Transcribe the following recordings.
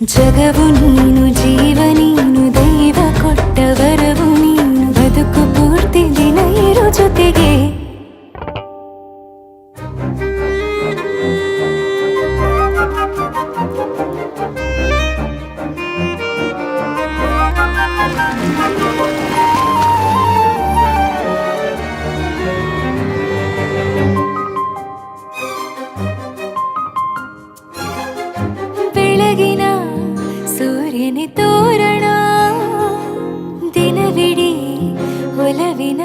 ಜಗವು ನೀನು ಜೀವ ನೀನು ದೈವ ಕೊಟ್ಟ ವರವು ನೀನು. ಬದುಕು ಪೂರ್ತಿ ದಿನ ಇರು ಜೊತೆಗೆ. ಬೆಳಗಿನ ತೋರಣ ದಿನವಿಡೀ ಒಲವಿನ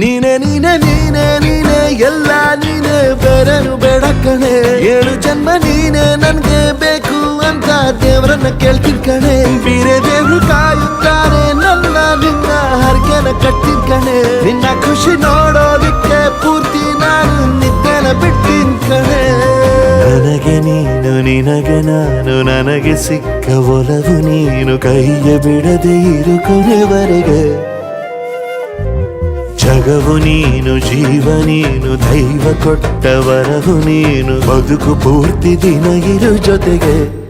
ನೀನೆ ನೀನೆ ನೀನೆ ನೀನೆ, ಎಲ್ಲ ನೀನೆ, ಬೇರೆನು ಬೇಡ ಕಣೆ. ಏಳು ಜನ್ಮ ನೀನೆ, ನನ್ಗೆ ಬೇಕು ಅಂತ ದೇವರನ್ನ ಕೇಳ್ತೀನಿ ಕಣೆ. ಬೇರೆ ದೇವ್ರು ಕಾಯುತ್ತಾರೆ, ನನ್ನ ನಿನ್ನ ಹರ್ಗೆನ ಕಟ್ಟಿದ್ ಕಣೆ. ನಿನ್ನ ಖುಷಿ ನೋಡೋದಿಕ್ಕೆ ಪೂರ್ತಿ ನಾನು ನಿದ್ದೆನ ಬಿಟ್ಟಿನ್ ಕಣೆ. ನನಗೆ ನೀನು, ನಿನಗೆ ನಾನು, ನನಗೆ ಸಿಕ್ಕ ಒಲವು ನೀನು ಕೈಯ ಬಿಡದೆ ಇರು ಕೊನೆವರೆಗೆ ಜಗವು ನೀನು ಜೀವ ನೀನು ದೈವ ಕೊಟ್ಟ ವರವು ನೀನು. ಬದುಕು ಪೂರ್ತಿ ದಿನ ಇರು ಜೊತೆಗೆ.